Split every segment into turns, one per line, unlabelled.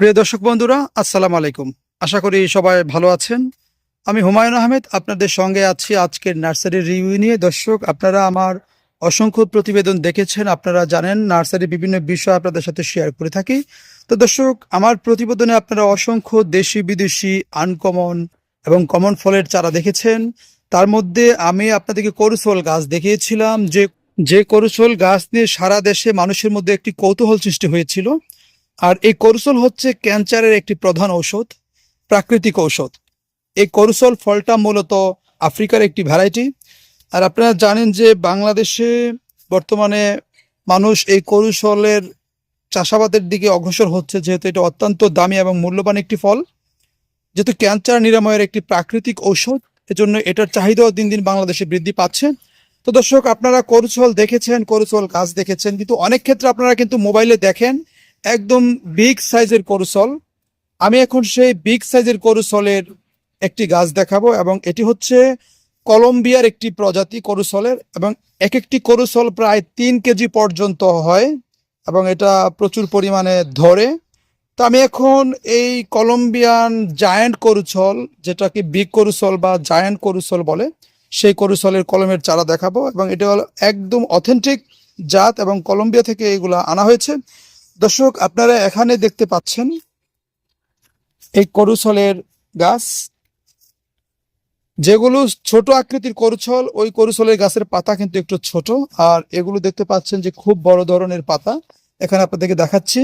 প্রিয় দর্শক বন্ধুরা, আসসালামু আলাইকুম। আশা করি সবাই ভালো আছেন। আমি হুমায়ুন আহমেদ, আপনাদের সঙ্গে আছি আজকের নার্সারির রিভিউ নিয়ে। দর্শক, আপনারা আমার অসংখ্য প্রতিবেদন দেখেছেন, আপনারা জানেন নার্সারি বিভিন্ন বিষয় আপনাদের সাথে শেয়ার করে থাকি। তো দর্শক, আমার প্রতিবেদনে আপনারা অসংখ্য দেশি, বিদেশি আনকমন এবং কমন ফলের চারা দেখেছেন। তার মধ্যে আমি আপনাদেরকে করুসল গাছ দেখিয়েছিলাম। যে যে করুসল গাছ নিয়ে সারা দেশে মানুষের মধ্যে একটি কৌতূহল সৃষ্টি হয়েছিল। আর এই করুসল হচ্ছে ক্যান্সারের একটি প্রধান ঔষধ, প্রাকৃতিক ঔষধ। এই করুসল ফলটা মূলত আফ্রিকার একটি ভ্যারাইটি। আর আপনারা জানেন যে বাংলাদেশে বর্তমানে মানুষ এই করুসলের চাষাবাদের দিকে অগ্রসর হচ্ছে, যেহেতু এটা অত্যন্ত দামি এবং মূল্যবান একটি ফল। যেহেতু ক্যান্সার নিরাময়ের একটি প্রাকৃতিক ঔষধ, এজন্য এটার চাহিদাও দিন দিন বাংলাদেশে বৃদ্ধি পাচ্ছে। তো দর্শক, আপনারা করুসল দেখেছেন, করুসল গাছ দেখেছেন, কিন্তু অনেক ক্ষেত্রে আপনারা কিন্তু মোবাইলে দেখেন একদম বিগ সাইজের করুসল আমি এখন সেই বিগ সাইজের করুসলের একটি গাছ দেখাবো এবং এটি হচ্ছে কলম্বিয়ার একটি প্রজাতি করুসলের এবং এক একটি করুসল প্রায় তিন কেজি পর্যন্ত হয় এবং এটা প্রচুর পরিমাণে ধরে। তো আমি এখন এই কলম্বিয়ান জায়ান্ট করুসল যেটাকে বিগ করুসল বা জায়ান্ট করুসল বলে, সেই করুসলের কলমের চারা দেখাবো এবং এটা হলো একদম অথেন্টিক জাত এবং কলম্বিয়া থেকে এগুলা আনা হয়েছে। দর্শক, আপনারা এখানে দেখতে পাচ্ছেন এই করুসলের গাছ। যেগুলো ছোট আকৃতির করুছল ওই করুছলের গাছের পাতা কিন্তু একটু ছোট। আর এগুলো দেখতে পাচ্ছেন যে খুব বড় ধরনের পাতা। এখানে আপনাদেরকে দেখাচ্ছি।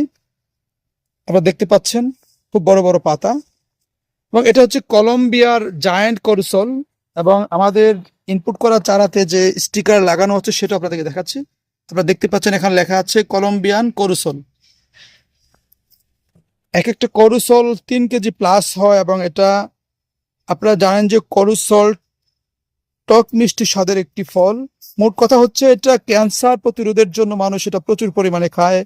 আপনারা দেখতে পাচ্ছেন খুব বড় বড় পাতা। এবং এটা হচ্ছে কলম্বিয়ার জায়ান্ট করুসল এবং আমাদের ইনপুট করা চারাতে যে স্টিকার লাগানো হচ্ছে সেটা আপনাদেরকে দেখাচ্ছি। আপনারা দেখতে পাচ্ছেন এখানে লেখা আছে কলম্বিয়ান করুসল এক একটা করুসল তিন কেজি প্লাস হয় এবং এটা আপনারা জানেন যে করুসল টক মিষ্টি স্বাদের একটি ফল। মোট কথা হচ্ছে এটা ক্যান্সার প্রতিরোধের জন্য মানুষ এটা প্রচুর পরিমাণে খায়।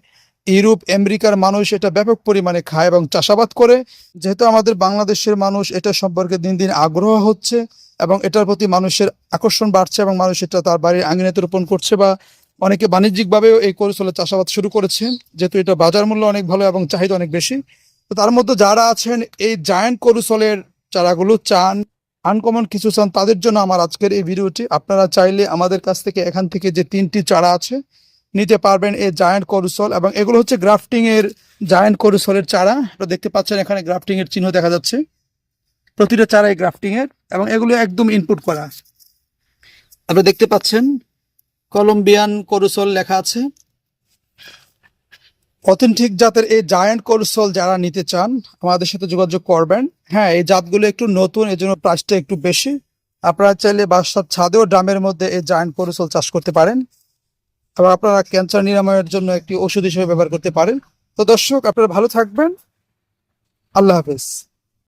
ইউরোপ, আমেরিকার মানুষ এটা ব্যাপক পরিমাণে খায় এবং চাষাবাদ করে। যেহেতু আমাদের বাংলাদেশের মানুষ এটা সম্পর্কে দিন দিন আগ্রহ হচ্ছে এবং এটার প্রতি মানুষের আকর্ষণ বাড়ছে এবং মানুষ এটা তার বাড়ির আঙিনাতে রোপণ করছে বা অনেকে বাণিজ্যিকভাবেও এই করুসলের চাষাবাদ শুরু করেছে যেহেতু এটা বাজার মূল্য অনেক ভালো এবং চাহিদা অনেক বেশি। তো তার মধ্যে যারা আছেন, এই জায়ান্ট করুসলের চারাগুলো চান, আনকমন কিছু চান, তাদের জন্য আমার আজকের এই ভিডিওটি। আপনারা চাইলে আমাদের কাছ থেকে এখান থেকে যে তিনটি চারা আছে, নিতে পারবেন এই জায়ান্ট করুসল এবং এগুলো হচ্ছে গ্রাফটিং এর জায়ান্ট করুসলের চারা। আপনারা দেখতে পাচ্ছেন এখানে গ্রাফটিং এর চিহ্ন দেখা যাচ্ছে। প্রতিটা চারাই গ্রাফটিং এর এবং এগুলো একদম ইনপুট করা। আপনারা দেখতে পাচ্ছেন কলম্বিয়ান করুসল লেখা আছে। অথেন্টিক জাতের এই জায়ান্ট করসল যারা নিতে চান, আমাদের সাথে যোগাযোগ করবেন। হ্যাঁ এই জাতগুলো একটু নতুন এই জন্য প্রাইসটা একটু বেশি। আপনারা চাইলে বাসার ছাদেও ড্রামের মধ্যে এই জায়ান্ট করসল চাষ করতে পারেন। আবার আপনারা ক্যান্সার নিরাময়ের জন্য একটি ওষুধ হিসেবে ব্যবহার করতে পারেন। তো দর্শক, আপনারা ভালো থাকবেন। আল্লাহ হাফেজ।